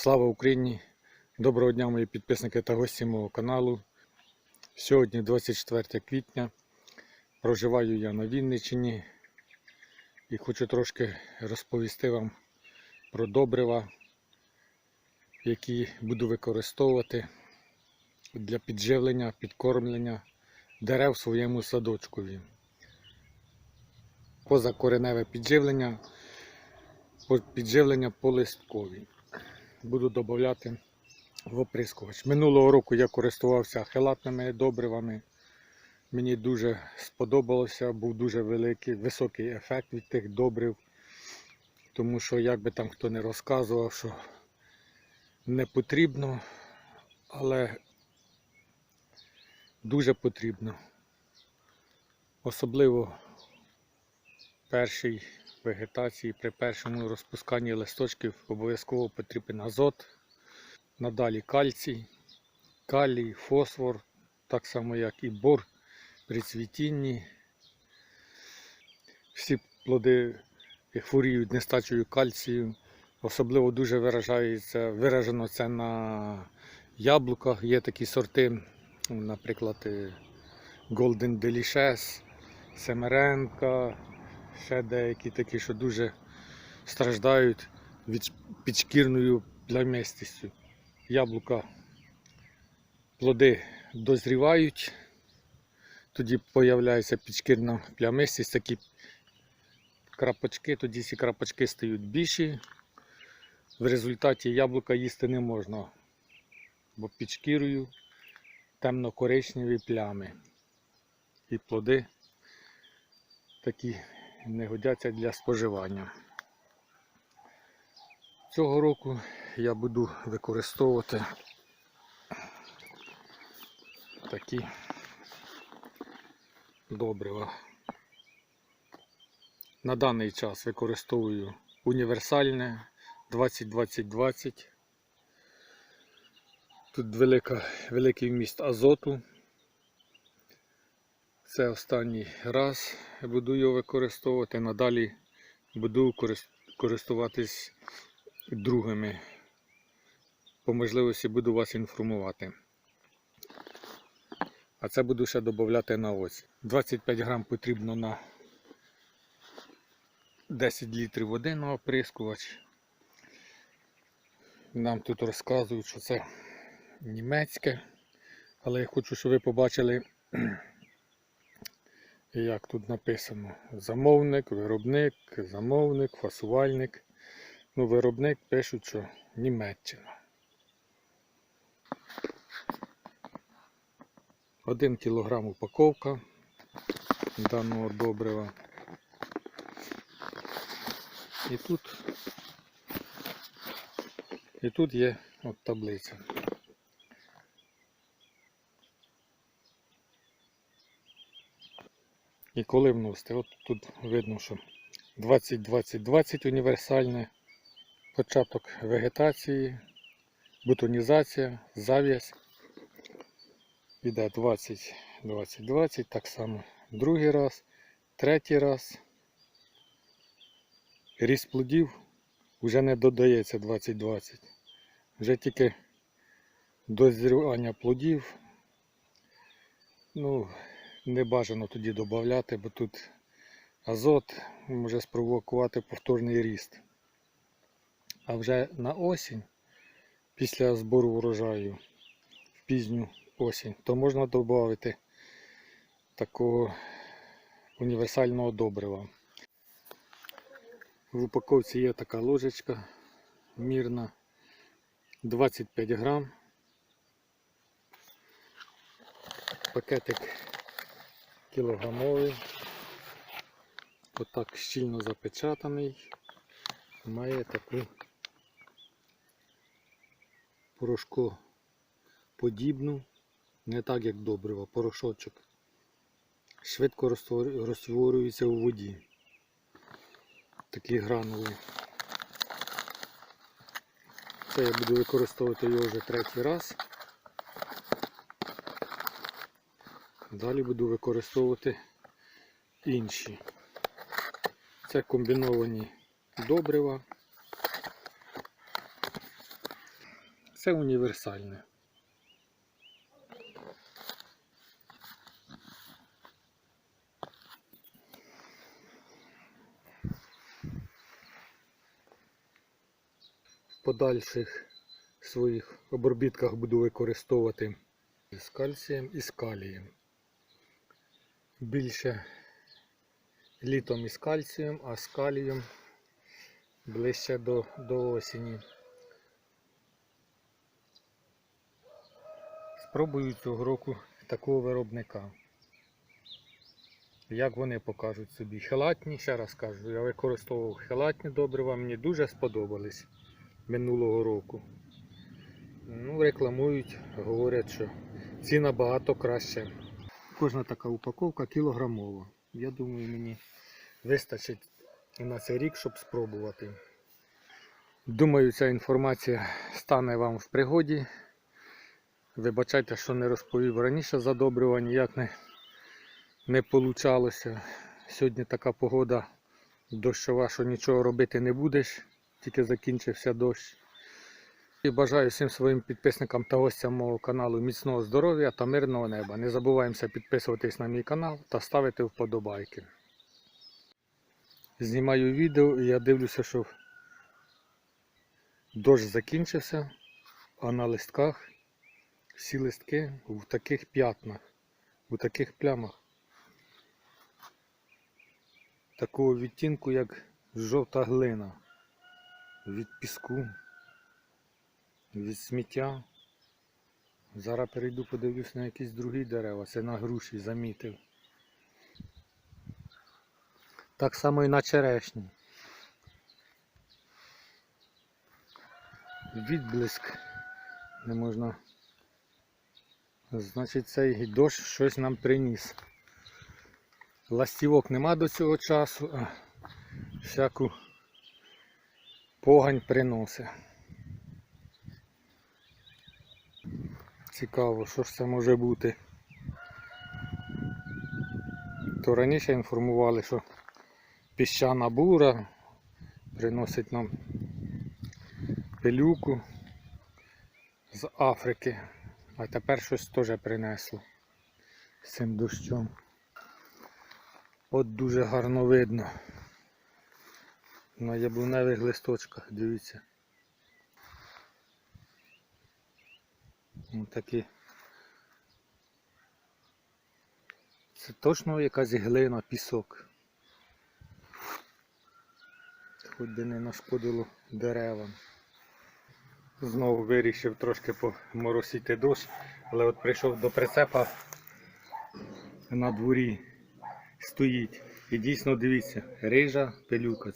Слава Україні! Доброго дня, мої підписники та гості мого каналу. Сьогодні 24 квітня. Проживаю я на Вінниччині і хочу трошки розповісти вам про добрива, які буду використовувати для підживлення, підкормлення дерев в своєму садочкові. Позакореневе підживлення, підживлення по листкові буду додати в оприскувач. Минулого року я користувався хелатними добривами. Мені дуже сподобалося, був дуже великий, високий ефект від тих добрив. Тому що, як би там хто не розказував, що не потрібно, але дуже потрібно. Особливо першій вегетації при першому розпусканні листочків обов'язково потрібен азот, надалі кальцій, калій, фосфор, так само як і бор при цвітінні. Всі плоди хворіють нестачею кальцію. Особливо дуже виражається, виражено це на яблуках. Є такі сорти, наприклад, е, Golden Delicious, Семеренка, ще деякі такі, що дуже страждають від підшкірною плямистістю. Яблука, плоди дозрівають, тоді з'являється підшкірна плямистість, такі крапочки, тоді ці крапочки стають більші. В результаті яблука їсти не можна, бо під шкірою темно-коричневі плями. І плоди такі не годяться для споживання. Цього року я буду використовувати такі добрива. На даний час використовую універсальне 20-20-20. Тут велика, великий вміст азоту. Це останній раз буду його використовувати. Надалі буду користуватись другими. По можливості буду вас інформувати. А це буду ще додати на ось. 25 грам потрібно на 10 літрів води на оприскувач. Нам тут розказують, що це німецьке, але я хочу, щоб ви побачили, як тут написано. Замовник, виробник, замовник, фасувальник. Ну, виробник пишуть, що Німеччина. Один кілограм упаковка даного добрива. І тут, і тут є от таблиця. І коли вносити? От тут видно, що 20-20-20 універсальне, початок вегетації, бутонізація, зав'язь. Іде 20-20-20, так само другий раз, третій раз. Ріст плодів вже не додається 20-20. Вже тільки дозрівання плодів. Ну, не бажано тоді додати, бо тут азот може спровокувати повторний ріст. А вже на осінь, після збору урожаю, в пізню осінь, то можна додати такого універсального добрива. В упаковці є така ложечка мірна 25 грам. Пакетик кілограмовий. Отак щільно запечатаний. Має таку порошкоподібну, не так як добриво, порошочок. Швидко розтвор- розтворюється у воді. Такі гранули. Це я буду використовувати його вже третій раз. Далі буду використовувати інші. Це комбіновані добрива. Це універсальне. В подальших своїх обробітках буду використовувати з кальцієм і з калієм. Більше літом із кальцієм, а з калієм ближче до, до осені. Спробую цього року такого виробника. Як вони покажуть собі. Хелатні, ще раз кажу, я використовував хелатні добрива, мені дуже сподобались минулого року. Ну, рекламують, говорять, що ці набагато краще. Кожна така упаковка кілограмова. Я думаю, мені вистачить на цей рік, щоб спробувати. Думаю, ця інформація стане вам в пригоді. Вибачайте, що не розповів раніше задобрювання, ніяк не, не получалося. Сьогодні така погода дощова, що нічого робити не будеш, тільки закінчився дощ. І бажаю всім своїм підписникам та гостям мого каналу міцного здоров'я та мирного неба. Не забуваємося підписуватись на мій канал та ставити вподобайки. Знімаю відео і я дивлюся, що дощ закінчився, а на листках всі листки в таких п'ятнах, у таких плямах. Такого відтінку, як жовта глина від піску від сміття. Зараз перейду, подивлюсь на якісь другі дерева. Це на груші замітив. Так само і на черешні. Відблиск не можна. Значить цей дощ щось нам приніс. Ластівок нема до цього часу, а всяку погань приносить. Цікаво, що ж це може бути. То раніше інформували, що піщана бура приносить нам пилюку з Африки, а тепер щось теж принесло з цим дощом. От дуже гарно видно на яблуневих листочках, дивіться. Ось такі. Це точно якась глина, пісок. Хоч би не нашкодило деревам. Знову вирішив трошки поморосити дощ, але от прийшов до прицепа на дворі стоїть. І дійсно дивіться, рижа пилюка.